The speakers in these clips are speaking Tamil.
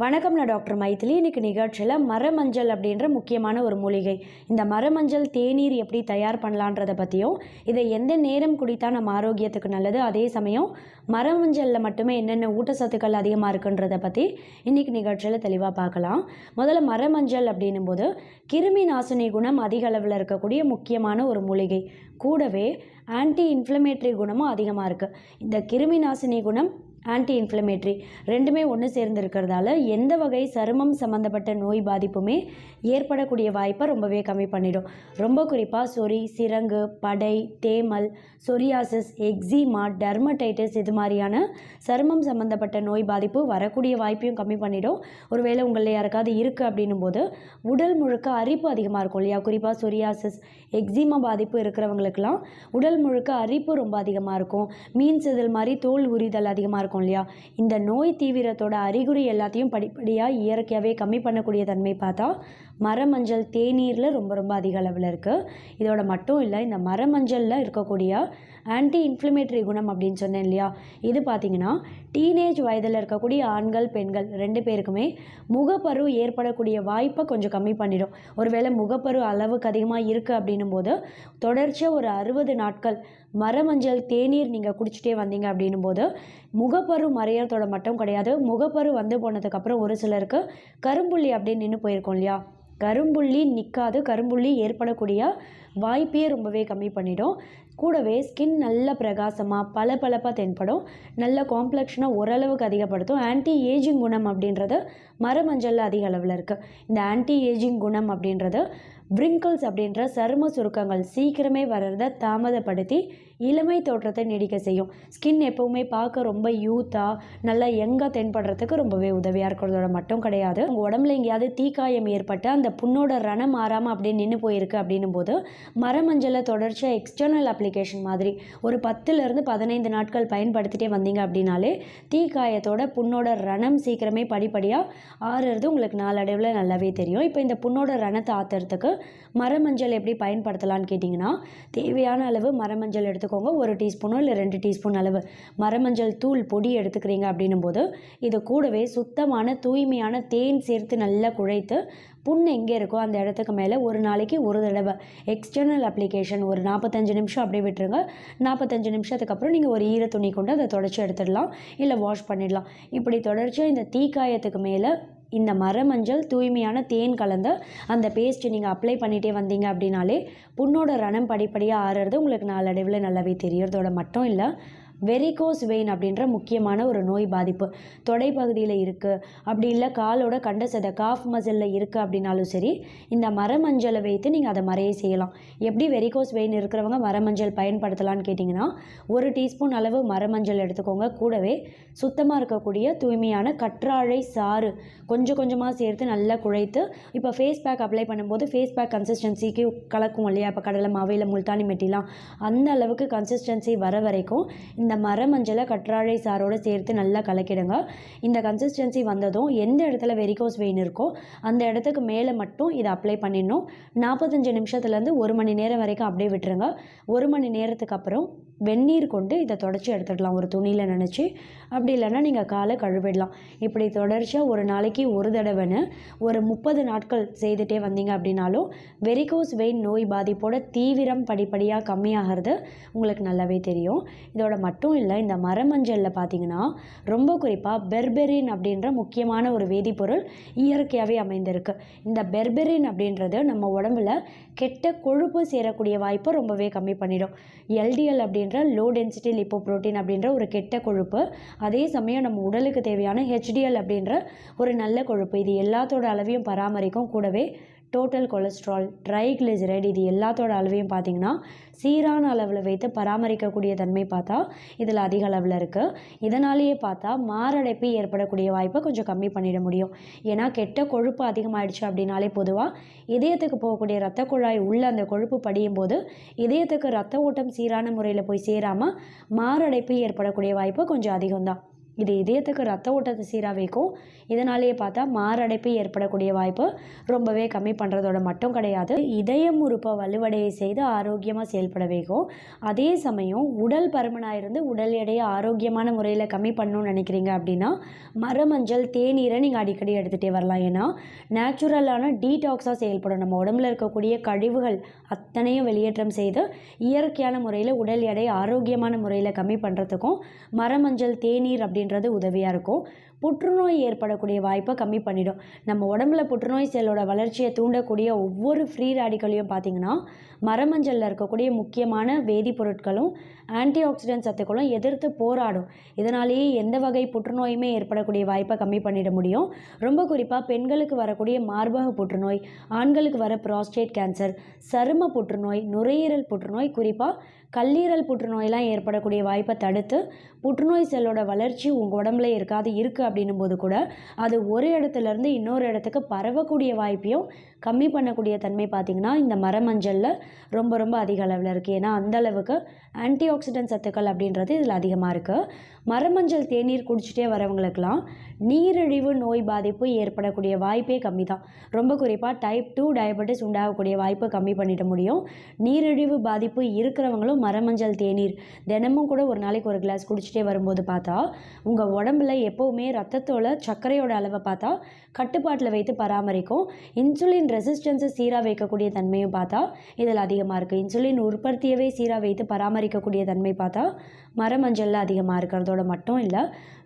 வணக்கம் நான் டாக்டர் மைத்திலி இன்னைக்கு நிகழ்ச்சியில் மரமஞ்சள் அப்படின்ற முக்கியமான ஒரு மூலிகை. இந்த மரமஞ்சள் தேநீர் எப்படி தயார் பண்ணலான்றதை பற்றியும் இதை எந்த நேரம் குடித்தா நம்ம ஆரோக்கியத்துக்கு நல்லது? அதே சமயம் மரமஞ்சளில் மட்டுமே என்னென்ன ஊட்டச்சத்துக்கள் அதிகமாக இருக்குன்றதை பற்றி இன்னைக்கு நிகழ்ச்சியில் தெளிவாக பார்க்கலாம். முதல்ல மரமஞ்சள் அப்படின்னும் போது கிருமி நாசினி குணம் அதிக அளவில் இருக்கக்கூடிய முக்கியமான ஒரு மூலிகை. கூடவே ஆன்டி இன்ஃப்ளமேட்டரி குணமும் அதிகமாக இருக்குது இந்த கிருமி நாசினி குணம் ஆன்டி இன்ஃப்ளமேட்ரி ரெண்டுமே ஒன்று சேர்ந்து இருக்கிறதால எந்த வகை சருமம் சம்மந்தப்பட்ட நோய் பாதிப்புமே ஏற்படக்கூடிய வாய்ப்பை ரொம்பவே கம்மி பண்ணிடும். ரொம்ப குறிப்பாக சொறி சிரங்கு படை தேமல் சொரியாசிஸ் எக்ஸிமா டெர்மடைட்டிஸ் இது மாதிரியான சருமம் சம்மந்தப்பட்ட நோய் பாதிப்பு வரக்கூடிய வாய்ப்பையும் கம்மி பண்ணிடும். ஒருவேளை உங்களில் யாருக்காவது இருக்குது அப்படின்னும் போது உடல் முழுக்க அரிப்பு அதிகமாக இருக்கும் இல்லையா? குறிப்பாக சொரியாசிஸ் எக்ஸிமா பாதிப்பு இருக்கிறவங்களுக்கெல்லாம் உடல் முழுக்க அரிப்பு ரொம்ப அதிகமாக இருக்கும். மீன் செதில் மாதிரி தோல் உரிதல் அதிகமாக இருக்கும். இல்லையா? இந்த நோய் தீவிரத்தோட அறிகுறி எல்லாத்தையும் படிப்படியாக இயற்கையாகவே கம்மி பண்ணக்கூடிய தன்மை பார்த்தா மரமஞ்சள் தேநீரில் ரொம்ப ரொம்ப அதிக அளவில் இருக்குது இதோட மட்டும் இல்லை இந்த மரமஞ்சளில் இருக்கக்கூடிய ஆன்டி இன்ஃப்ளமேட்டரி குணம் அப்படின்னு சொன்னேன் இல்லையா? இது பார்த்தீங்கன்னா டீனேஜ் வயதில் இருக்கக்கூடிய ஆண்கள் பெண்கள் ரெண்டு பேருக்குமே முகப்பரு ஏற்படக்கூடிய வாய்ப்பை கொஞ்சம் கம்மி பண்ணிடும். ஒருவேளை முகப்பரு அளவுக்கு அதிகமாக இருக்குது அப்படின்னும் போது தொடர்ச்சியாக ஒரு அறுபது நாட்கள் மரமஞ்சள் தேநீர் நீங்கள் குடிச்சிட்டே வந்தீங்க அப்படின்னும் போது முகப்பரு மறையறதோட மட்டும் கிடையாது. முகப்பரு வந்து போனதுக்கப்புறம் ஒரு சிலருக்கு கரும்புள்ளி அப்படின்னு நின்று போயிருக்கோம் இல்லையா? கரும்புள்ளி நிற்காது கரும்புள்ளி ஏற்படக்கூடிய வாய்ப்பையே ரொம்பவே கம்மி பண்ணிடும். கூடவே ஸ்கின் நல்ல பிரகாசமாக பளபளப்பாக தென்படும். நல்ல காம்ப்ளெக்ஷனாக ஓரளவுக்கு அதிகப்படுத்தும். ஆன்டி ஏஜிங் குணம் அப்படின்றது மரமஞ்சளில் அதிக அளவில் இருக்குது இந்த ஆன்டி ஏஜிங் குணம் அப்படின்றது விரிங்கிள்ஸ் அப்படின்ற சரும சுருக்கங்கள் சீக்கிரமே வர்றதை தாமதப்படுத்தி இளமை தோற்றத்தை நீடிக்க செய்யும். ஸ்கின் எப்போவுமே பார்க்க ரொம்ப யூத்தாக நல்லா எங்கே தென்படுறதுக்கு ரொம்பவே உதவியாக இருக்கிறதோட மட்டும் கிடையாது. உங்கள் உடம்புல எங்கேயாவது தீக்காயம் ஏற்பட்டு அந்த புண்ணோட ரணம் மாறாமல் அப்படியே நின்று போயிருக்கு அப்படின்னும் போது மரமஞ்சளை தொடர்ச்சியாக எக்ஸ்டர்னல் அப்ளிகேஷன் மாதிரி ஒரு பத்துலேருந்து பதினைந்து நாட்கள் பயன்படுத்திட்டே வந்தீங்க அப்படின்னாலே தீக்காயத்தோட புண்ணோட ரணம் சீக்கிரமே படிப்படியாக ஆறுறது உங்களுக்கு நாளடைவில் நல்லாவே தெரியும். இப்போ இந்த புண்ணோட ரணத்தை ஆத்துறதுக்கு மரமஞ்சள் எப்படி பயன்படுத்தலாம்னு கேட்டிங்கன்னா தேவையான அளவு மரமஞ்சள் எடுத்துக்கோங்க. ஒரு டீஸ்பூனோ இல்லை ரெண்டு டீஸ்பூன் அளவு மரமஞ்சள் தூள் பொடி எடுத்துக்கிறீங்க அப்படின்னும் போது இதை கூடவே சுத்தமான தூய்மையான தேன் சேர்த்து நல்லா குழைத்து புண் எங்கே இருக்கோ அந்த இடத்துக்கு மேலே ஒரு நாளைக்கு ஒரு தடவை எக்ஸ்டர்னல் அப்ளிகேஷன் ஒரு நாற்பத்தஞ்சு நிமிஷம் அப்படியே விட்டுருங்க. நாற்பத்தஞ்சு நிமிஷத்துக்கு அப்புறம் நீங்கள் ஒரு ஈர துணி கொண்டு அதை தொடச்சி எடுத்துடலாம். இல்லை வாஷ் பண்ணிடலாம். இப்படி தொடர்ச்சியாக இந்த தீக்காயத்துக்கு மேலே இந்த மர மஞ்சள் தூய்மையான தேன் கலந்த அந்த பேஸ்ட் நீங்கள் அப்ளை பண்ணிகிட்டே வந்தீங்க அப்படின்னாலே புண்ணோட ரணம் படிப்படியாக ஆறுறது உங்களுக்கு நாளடைவில் நல்லாவே தெரியறதோட மட்டும் இல்லை. வெரிகோஸ் வெயின் அப்படின்ற முக்கியமான ஒரு நோய் பாதிப்பு. தொடை பகுதியில் இருக்குது அப்படி இல்லை காலோட கண்ட சதை காஃப் மசிலில் இருக்குது அப்படின்னாலும் சரி இந்த மரமஞ்சளை வைத்து நீங்கள் அதை மறைய செய்யலாம். எப்படி வெரிகோஸ் வெயின் இருக்கிறவங்க மரமஞ்சள் பயன்படுத்தலான்னு கேட்டிங்கன்னா ஒரு டீஸ்பூன் அளவு மரமஞ்சள் எடுத்துக்கோங்க. கூடவே சுத்தமாக இருக்கக்கூடிய தூய்மையான கற்றாழை சாறு கொஞ்சம் கொஞ்சமாக சேர்த்து நல்லா குழைத்து இப்போ ஃபேஸ் பேக் அப்ளை பண்ணும்போது ஃபேஸ் பேக் கன்சிஸ்டன்சிக்கு கலக்கும் இல்லையா? இப்போ கடலை மாவையில் முல்தானி மெட்டிலாம். அந்த அளவுக்கு கன்சிஸ்டன்சி வர வரைக்கும் இந்த மர மஞ்சளை கற்றாழை சாரோடு சேர்த்து நல்லா கலக்கிடுங்க. இந்த கன்சிஸ்டன்சி வந்ததும் எந்த இடத்துல வெரிகோஸ் வெயின் இருக்கோ அந்த இடத்துக்கு மேலே மட்டும் இதை அப்ளை பண்ணிடணும். நாற்பத்தஞ்சு நிமிஷத்துலேருந்து ஒரு மணி நேரம் வரைக்கும் அப்படியே விட்டுருங்க. ஒரு மணி நேரத்துக்கு அப்புறம் வெந்நீர் கொண்டு இதை தொடச்சி எடுத்துடலாம். ஒரு துணியில் நினச்சி. அப்படி இல்லைன்னா நீங்கள் காலை கழுவிடலாம். இப்படி தொடர்ச்சியாக ஒரு நாளைக்கு ஒரு தடவைன்னு ஒரு முப்பது நாட்கள் செய்துட்டே வந்தீங்க அப்படின்னாலும் வெரிகோஸ் வெயின் நோய் பாதிப்போட தீவிரம் படிப்படியாக கம்மியாகிறது உங்களுக்கு நல்லாவே தெரியும். இதோட மட்டும் இல்லை இந்த மரமஞ்சளில் பார்த்தீங்கன்னா ரொம்ப குறிப்பாக பெர்பெரின் அப்படின்ற முக்கியமான ஒரு வேதிப்பொருள் இயற்கையாகவே அமைந்திருக்கு. இந்த பெர்பெரின் அப்படின்றது நம்ம உடம்புல கெட்ட கொழுப்பு சேரக்கூடிய வாய்ப்பை ரொம்பவே கம்மி பண்ணிடும். எல்டிஎல் அப்படின்ற லோ டென்சிட்டி லிப்போ புரோட்டீன் அப்படின்ற ஒரு கெட்ட கொழுப்பு. அதே சமயம் நம்ம உடலுக்கு தேவையான ஹெச்டிஎல் அப்படின்ற ஒரு நல்ல கொழுப்பு. இது எல்லாத்தோட அளவையும் பராமரிக்கும். கூடவே டோட்டல் கொலஸ்ட்ரால் ட்ரைக்ளிசரைடு இது எல்லாத்தோட அளவையும் பார்த்தீங்கன்னா சீரான அளவில் வைத்து பராமரிக்கக்கூடிய தன்மை பார்த்தா இதில் அதிக அளவில் இருக்குது இதனாலேயே பார்த்தா மாரடைப்பு ஏற்படக்கூடிய வாய்ப்பை கொஞ்சம் கம்மி பண்ணிட முடியும். ஏன்னா கெட்ட கொழுப்பு அதிகமாகிடுச்சு அப்படின்னாலே பொதுவாக இதயத்துக்கு போகக்கூடிய ரத்த குழாய் உள்ள அந்த கொழுப்பு படியும் போது இதயத்துக்கு ரத்த ஓட்டம் சீரான முறையில் போய் சேராமல் மாரடைப்பு ஏற்படக்கூடிய வாய்ப்பு கொஞ்சம் அதிகம்தான். இது இதயத்துக்கு ரத்த ஓட்டத்தை சீராக வைக்கும் இதனாலேயே பார்த்தா மாரடைப்பு ஏற்படக்கூடிய வாய்ப்பு ரொம்பவே கம்மி பண்ணுறதோட மட்டும் கிடையாது. இதயம் உறுப்பை வலுவடையை செய்து ஆரோக்கியமாக செயல்பட வைக்கும். அதே சமயம் உடல் பருமனாக இருந்து உடல் எடையை ஆரோக்கியமான முறையில் கம்மி பண்ணணும்னு நினைக்கிறீங்க அப்படின்னா மரமஞ்சள் தேநீரை நீங்கள் அடிக்கடி எடுத்துகிட்டே வரலாம். ஏன்னா நேச்சுரலான டீடாக்ஸாக செயல்படும். நம்ம உடம்புல இருக்கக்கூடிய கழிவுகள் அத்தனையும் வெளியேற்றம் செய்து இயற்கையான முறையில் உடல் எடை ஆரோக்கியமான முறையில் கம்மி பண்ணுறதுக்கும் மரமஞ்சள் தேநீர் அப்படி அப்படின்றது உதவியாக இருக்கும். புற்றுநோய் ஏற்படக்கூடிய வாய்ப்பை கம்மி பண்ணிடும். நம்ம உடம்புல புற்றுநோய் செல்லோட வளர்ச்சியை தூண்டக்கூடிய ஒவ்வொரு ஃப்ரீ ராடிக்கலையும் பார்த்திங்கன்னா மரமஞ்சளில் இருக்கக்கூடிய முக்கியமான வேதிப்பொருட்களும் ஆன்டி ஆக்சிடென்ட் சத்துக்களும் எதிர்த்து போராடும். இதனாலேயே எந்த வகை புற்றுநோயுமே ஏற்படக்கூடிய வாய்ப்பை கம்மி பண்ணிட முடியும். ரொம்ப குறிப்பாக பெண்களுக்கு வரக்கூடிய மார்பக புற்றுநோய் ஆண்களுக்கு வர ப்ராஸ்டேட் கேன்சர் சரும புற்றுநோய் நுரையீரல் புற்றுநோய் குறிப்பாக கல்லீரல் புற்றுநோயெலாம் ஏற்படக்கூடிய வாய்ப்பை தடுத்து புற்றுநோய் செல்லோட வளர்ச்சி உங்கள் உடம்புல இருக்காது இருக்குது அப்படின்னும் போது கூட அது ஒரு இடத்துலேருந்து இன்னொரு இடத்துக்கு பரவக்கூடிய வாய்ப்பையும் கம்மி பண்ணக்கூடிய தன்மை பார்த்திங்கன்னா இந்த மரமஞ்சளில் ரொம்ப ரொம்ப அதிக அளவில் இருக்குது ஏன்னா அந்த அளவுக்கு ஆன்டி ஆக்சிடென்ட் சத்துக்கள் அப்படின்றது இதில் அதிகமாக இருக்குது மரமஞ்சள் தேநீர் குடிச்சிட்டே வரவங்களுக்கெல்லாம் நீரிழிவு நோய் பாதிப்பு ஏற்படக்கூடிய வாய்ப்பே கம்மி தான் ரொம்ப குறிப்பாக டைப் டூ டயபெட்டிஸ் உண்டாகக்கூடிய வாய்ப்பை கம்மி பண்ணிட முடியும். நீரிழிவு பாதிப்பு இருக்கிறவங்களும் மரமஞ்சள் தேநீர் தினமும் கூட ஒரு நாளைக்கு ஒரு கிளாஸ் குடிச்சிட்டே வரும்போது பார்த்தா உங்கள் உடம்புல எப்போவுமே ரத்தத்தோட சர்க்கரையோட அளவை பார்த்தா கட்டுப்பாட்டில் வைத்து பராமரிக்கும். இன்சுலின் ரெசிஸ்டன்ஸை சீராக வைக்கக்கூடிய தன்மையும் பார்த்தா இதில் அதிகமாக இருக்குது இன்சுலின் உற்பத்தியவே சீராக வைத்து பராமரிக்கக்கூடிய தன்மை பார்த்தா மரமஞ்சளில் அதிகமாக இருக்கிறதோட மட்டும் இல்லை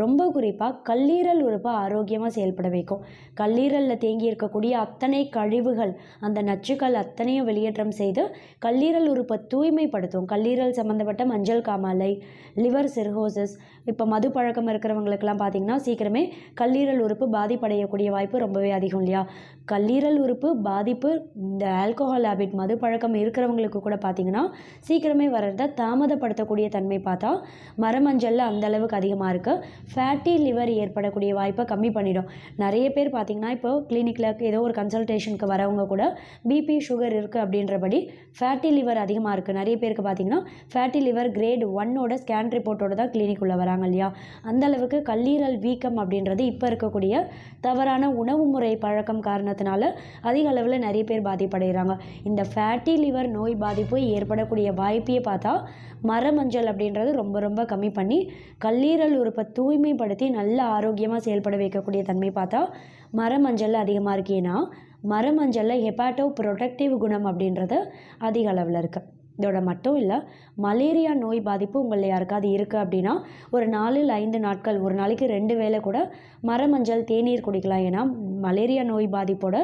ரொம்ப குறிப்பாக கல்லீரல் உறுப்பை ஆரோக்கியமாக செயல்பட வைக்கும். கல்லீரலில் தேங்கி இருக்கக்கூடிய அத்தனை கழிவுகள் அந்த நச்சுக்கள் அத்தனையும் வெளியேற்றம் செய்து கல்லீரல் உறுப்பை தூய்மைப்படுத்தும். கல்லீரல் சம்மந்தப்பட்ட மஞ்சள் காமாலை லிவர் சிர்ஹோசிஸ் இப்போ மது பழக்கம் இருக்கிறவங்களுக்கெல்லாம் பார்த்திங்கன்னா சீக்கிரமே கல்லீரல் உறுப்பு பாதிப்படையக்கூடிய வாய்ப்பு ரொம்பவே அதிகம் இல்லையா? கல்லீரல் உறுப்பு பாதிப்பு இந்த ஆல்கோஹால் ஹேபிட் மது பழக்கம் இருக்கிறவங்களுக்கு கூட பார்த்திங்கன்னா சீக்கிரமே வர்றதை தாமதப்படுத்தக்கூடிய தன்மை பார்த்தா மரமஞ்சளில் அந்த அளவுக்கு அதிகமாக இருக்குது ஃபேட்டி லிவர் ஏற்படக்கூடிய வாய்ப்பை கம்மி பண்ணிடும். நிறைய பேர் பார்த்திங்கன்னா இப்போ கிளினிக்கில் ஏதோ ஒரு கன்சல்டேஷனுக்கு வரவங்க கூட பிபி சுகர் இருக்குது அப்படின்றபடி ஃபேட்டி லிவர் அதிகமாக இருக்குது நிறைய பேருக்கு பார்த்திங்கன்னா ஃபேட்டி லிவர் கிரேட் ஒன்னோட ஸ்கேன் ரிப்போர்ட்டோட தான் கிளினிக் உள்ள வராங்க இல்லையா? அந்த அளவுக்கு கல்லீரல் வீக்கம் அப்படின்றது இப்போ இருக்கக்கூடிய தவறான உணவு முறை பழக்கம் காரணத்தினால அதிக அளவில் நிறைய பேர் பாதிப்படைகிறாங்க. இந்த ஃபேட்டி லிவர் நோய் பாதிப்பு ஏற்படக்கூடிய வாய்ப்பையே பார்த்தா மரமஞ்சள் அப்படின்றது ரொம்ப ரொம்ப கம்மி பண்ணி கல்லீரல் உறுப்பை தூய்மைப்படுத்தி நல்ல ஆரோக்கியமாக செயல்பட வைக்கக்கூடிய தன்மை பார்த்தா மரமஞ்சளில் அதிகமாக இருக்குது ஏன்னா மரமஞ்சளில் ஹெப்பாட்டோ ப்ரொடக்டிவ் குணம் அப்படின்றது அதிக அளவில் இருக்குது இதோட மட்டும் இல்லை மலேரியா நோய் பாதிப்பு உங்களில் யாருக்காவது இருக்குது அப்படின்னா ஒரு நாலில் ஐந்து நாட்கள் ஒரு நாளைக்கு ரெண்டு வேளை கூட மரமஞ்சள் தேநீர் குடிக்கலாம். ஏன்னா மலேரியா நோய் பாதிப்போட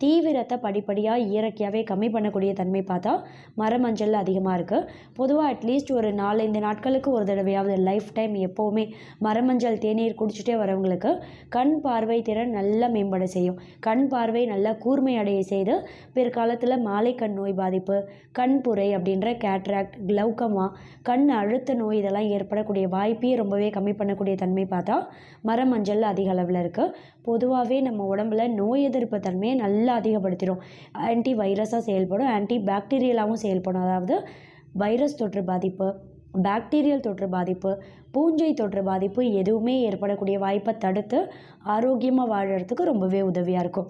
தீவிரத்தை படிப்படியாக இயற்கையாகவே கம்மி பண்ணக்கூடிய தன்மை பார்த்தா மரமஞ்சள் அதிகமாக இருக்குது பொதுவாக அட்லீஸ்ட் ஒரு நாலஞ்சு நாட்களுக்கு ஒரு தடவையாவது லைஃப் டைம் எப்போவுமே மரமஞ்சள் தேநீர் குடிச்சிட்டே வரவங்களுக்கு கண் பார்வை திறன் நல்லா மேம்பட செய்யும். கண் பார்வை நல்லா கூர்மை அடைய செய்து பிற்காலத்தில் மாலை கண் நோய் பாதிப்பு கண் புரை அப்படின்ற கேட்ராக்ட் க்ளௌக்கமா கண் அழுத்த நோய் இதெல்லாம் ஏற்படக்கூடிய வாய்ப்பையே ரொம்பவே கம்மி பண்ணக்கூடிய தன்மை பார்த்தா மரமஞ்சள் அதிக அளவில் இருக்குது பொதுவாகவே நம்ம உடம்புல நோய் எதிர்ப்பு தன்மையை நல்லா அதிகப்படுத்திடும். ஆன்டி வைரஸாக செயல்படும். ஆன்டி பாக்டீரியலாகவும் செயல்படும். அதாவது வைரஸ் தொற்று பாதிப்பு பாக்டீரியல் தொற்று பாதிப்பு பூஞ்சை தொற்று பாதிப்பு எதுவுமே ஏற்படக்கூடிய வாய்ப்பை தடுத்து ஆரோக்கியமாக வாழறதுக்கு ரொம்பவே உதவியாக இருக்கும்.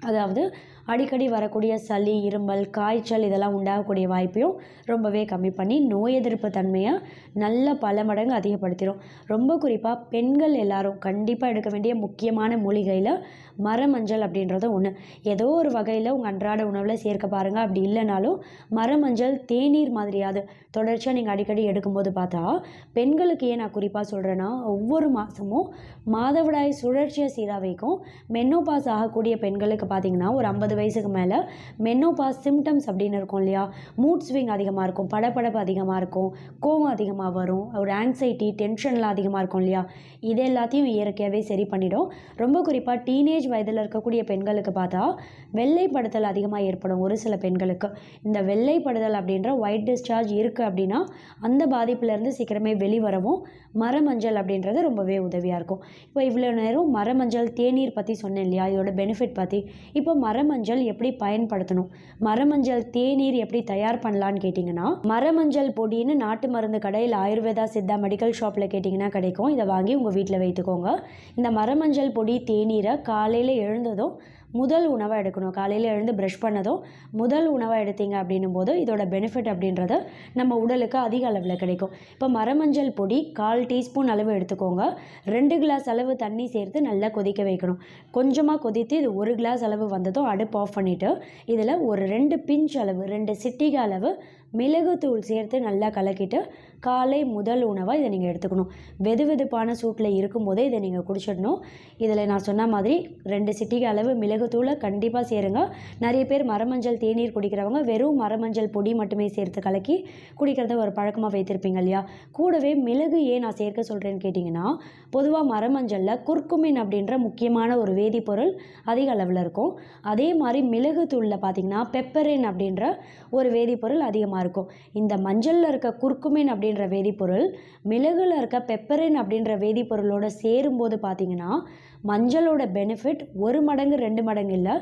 அதாவது அடிக்கடி வரக்கூடிய சளி இருமல் காய்ச்சல் இதெல்லாம் உண்டாகக்கூடிய வாய்ப்பையும் ரொம்பவே கம்மி பண்ணி நோய் எதிர்ப்பு தன்மையை நல்ல பல மடங்கு அதிகப்படுத்திடும் ரொம்ப குறிப்பாக பெண்கள் எல்லாரும் கண்டிப்பாக எடுக்க வேண்டிய முக்கியமான மூலிகையில் மரமஞ்சள் அப்படின்றது ஒன்று ஏதோ ஒரு வகையில் உங்கள் அன்றாட உணவில் சேர்க்க பாருங்கள் அப்படி இல்லைனாலும் மரமஞ்சள் தேநீர் மாதிரியாவது தொடர்ச்சியாக நீங்கள் அடிக்கடி எடுக்கும்போது பார்த்தா பெண்களுக்கு ஏன் நான் குறிப்பாக சொல்கிறேன்னா ஒவ்வொரு மாதமும் மாதவிடாய் சுழற்சியை சீராக வைக்கும். மென்னோபாஸ் ஆகக்கூடிய பெண்களுக்கு பார்த்தீங்கன்னா ஒரு ஐம்பது வயசுக்கு மேலே மென்னோபாஸ் சிம்டம்ஸ் அப்படின்னு இருக்கும் இல்லையா? மூட் ஸ்விங் அதிகமாக இருக்கும் படப்படப்பு அதிகமாக இருக்கும் கோவம் அதிகமாக வரும் ஒரு ஆங்ஸைட்டி டென்ஷன்லாம் அதிகமாக இருக்கும் இல்லையா? இது எல்லாத்தையும் இயற்கையாகவே சரி பண்ணிடும். ரொம்ப குறிப்பாக டீனேஜ் வயதில் இருக்கக்கூடிய பெண்களுக்கு பார்த்தா வெள்ளைப்படுதல் அதிகமாக ஏற்படும் ஒரு சில பெண்களுக்கு. இந்த வெள்ளைப்படுதல் அப்படின்ற ஒயிட் டிஸ்சார்ஜ் இருக்குது அப்படின்னா அந்த பாதிப்புலேருந்து சீக்கிரமே வெளிவரவும் மரமஞ்சள் அப்படின்றது ரொம்பவே உதவியாக இருக்கும். இப்போ இவ்வளோ நேரம் மரமஞ்சள் தேநீர் பற்றி சொன்னேன் இல்லையா? இதோட பெனிஃபிட் பற்றி இப்போ மரமஞ்சள் மரமஞ்சள் எப்படி பயன்படுத்தணும்? மரமஞ்சள் தேநீர் எப்படி தயார் பண்ணலான்னு கேட்டிங்கன்னா மரமஞ்சள் பொடின்னு நாட்டு மருந்து கடையில் ஆயுர்வேதா சித்தா மெடிக்கல் ஷாப்பில் கேட்டிங்கன்னா கிடைக்கும். இதை வாங்கி உங்கள் வீட்டில் வைத்துக்கோங்க. இந்த மரமஞ்சள் பொடி தேநீரை காலையில் எழுந்ததும் முதல் உணவாக எடுக்கணும். காலையில் எழுந்து ப்ரஷ் பண்ணதும் முதல் உணவாக எடுத்தீங்க அப்படின்னும் போது இதோட பெனிஃபிட் அப்படின்றது நம்ம உடலுக்கு அதிக அளவில் கிடைக்கும். இப்போ மரமஞ்சள் பொடி கால் டீஸ்பூன் அளவு எடுத்துக்கோங்க. ரெண்டு கிளாஸ் அளவு தண்ணி சேர்த்து நல்லா கொதிக்க வைக்கணும். கொஞ்சமாக கொதித்து இது ஒரு கிளாஸ் அளவு வந்ததும் அடுப்பு ஆஃப் பண்ணிவிட்டு இதில் ஒரு ரெண்டு பிஞ்ச் அளவு ரெண்டு சிட்டிகை அளவு மிளகுத்தூள் சேர்த்து நல்லா கலக்கிட்டு காலை முதல் உணவாக இதை நீங்கள் எடுத்துக்கணும். வெது வெதுப்பான சூட்டில் இருக்கும்போதே இதை நீங்கள் குடிச்சிடணும். இதில் நான் சொன்ன மாதிரி ரெண்டு சிட்டிக்கு அளவு மிளகுத்தூளை கண்டிப்பாக சேருங்க. நிறைய பேர் மரமஞ்சள் தேநீர் குடிக்கிறவங்க வெறும் மரமஞ்சள் பொடி மட்டுமே சேர்த்து கலக்கி குடிக்கிறத ஒரு பழக்கமாக வைத்திருப்பீங்க இல்லையா? கூடவே மிளகு ஏன் நான் சேர்க்க சொல்கிறேன்னு கேட்டிங்கன்னா பொதுவாக மரமஞ்சளில் குர்குமின் அப்படின்ற முக்கியமான ஒரு வேதிப்பொருள் அதிக அளவில் இருக்கும். அதே மாதிரி மிளகுத்தூளில் பார்த்திங்கன்னா பெப்பரின் அப்படின்ற ஒரு வேதிப்பொருள் அதிகமாக இருக்கும். இந்த மஞ்சளில் இருக்க குர்குமின் அப்படின்ற வேதிப்பொருள் மிளகுல இருக்க பெப்பரின் அப்படின்ற வேதிப்பொருளோடு சேரும்போது பார்த்திங்கன்னா மஞ்சளோட பெனிஃபிட் ஒரு மடங்கு ரெண்டு மடங்கு இல்லை.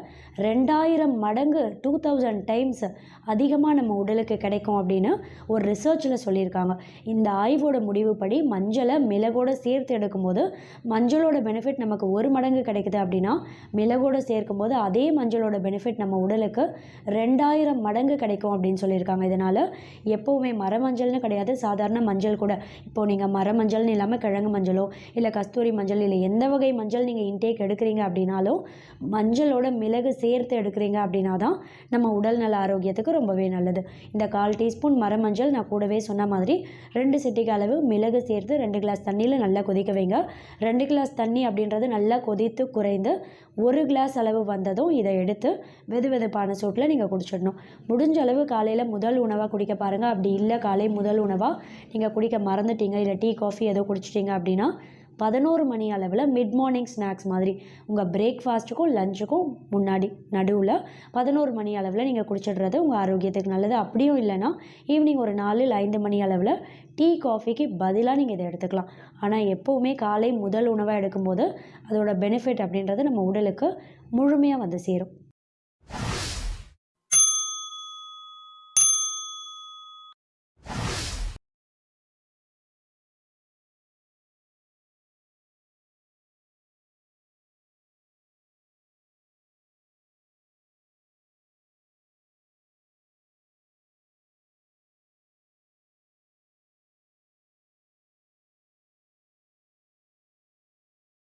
ரெண்டாயிரம் மடங்கு டூ தௌசண்ட் டைம்ஸ் அதிகமாக நம்ம உடலுக்கு கிடைக்கும் அப்படின்னு ஒரு ரிசர்ச்சில் சொல்லியிருக்காங்க. இந்த ஆய்வோட முடிவுப்படி மஞ்சளை மிளகோட சேர்த்து எடுக்கும்போது மஞ்சளோட பெனிஃபிட் நமக்கு ஒரு மடங்கு கிடைக்குது அப்படின்னா மிளகோட சேர்க்கும்போது அதே மஞ்சளோட பெனிஃபிட் நம்ம உடலுக்கு ரெண்டாயிரம் மடங்கு கிடைக்கும் அப்படின்னு சொல்லியிருக்காங்க. இதனால் எப்போவுமே மரமஞ்சள்னு கிடையாது சாதாரண மஞ்சள் கூட. இப்போது நீங்கள் மரமஞ்சள்னு இல்லாமல் கிழங்கு மஞ்சளோ இல்லை கஸ்தூரி மஞ்சள் இல்லை எந்த வகை மஞ்சள் நீங்கள் இன்டேக் எடுக்கிறீங்க அப்படின்னாலும் மஞ்சளோட மிளகு சேர்த்து எடுக்கிறீங்க அப்படின்னா தான் நம்ம உடல் நல ஆரோக்கியத்துக்கு ரொம்பவே நல்லது. இந்த கால் டீஸ்பூன் மரமஞ்சள் நான் கூடவே சொன்ன மாதிரி ரெண்டு சிட்டிக்கு அளவு மிளகு சேர்த்து ரெண்டு கிளாஸ் தண்ணியில் நல்லா கொதிக்க வைங்க. ரெண்டு கிளாஸ் தண்ணி அப்படின்றது நல்லா கொதித்து குறைந்து ஒரு கிளாஸ் அளவு வந்ததும் இதை எடுத்து வெது வெதுப்பான சூட்டில் நீங்கள் குடிச்சிடணும். முடிஞ்ச அளவு காலையில் முதல் உணவாக குடிக்க பாருங்கள் அப்படி இல்லை காலை முதல் உணவாக நீங்கள் குடிக்க மறந்துட்டீங்க. இல்லை டீ காஃபி ஏதோ குடிச்சிட்டிங்க அப்படின்னா பதினோரு மணி அளவில் மிட் மார்னிங் ஸ்நாக்ஸ் மாதிரி. உங்கள் பிரேக்ஃபாஸ்ட்டுக்கும் லஞ்சுக்கும் முன்னாடி நடுவில் பதினோரு மணி அளவில் நீங்கள் குடிச்சிடுறது உங்கள் ஆரோக்கியத்துக்கு நல்லது. அப்படியும் இல்லைன்னா ஈவினிங் ஒரு நாலு இல்லை ஐந்து மணி அளவில் டீ காஃபிக்கு பதிலாக நீங்கள் இதை எடுத்துக்கலாம். ஆனால் எப்போவுமே காலை முதல் உணவாக எடுக்கும்போது அதோட பெனிஃபிட் அப்படின்றது நம்ம உடலுக்கு முழுமையாக வந்து சேரும்.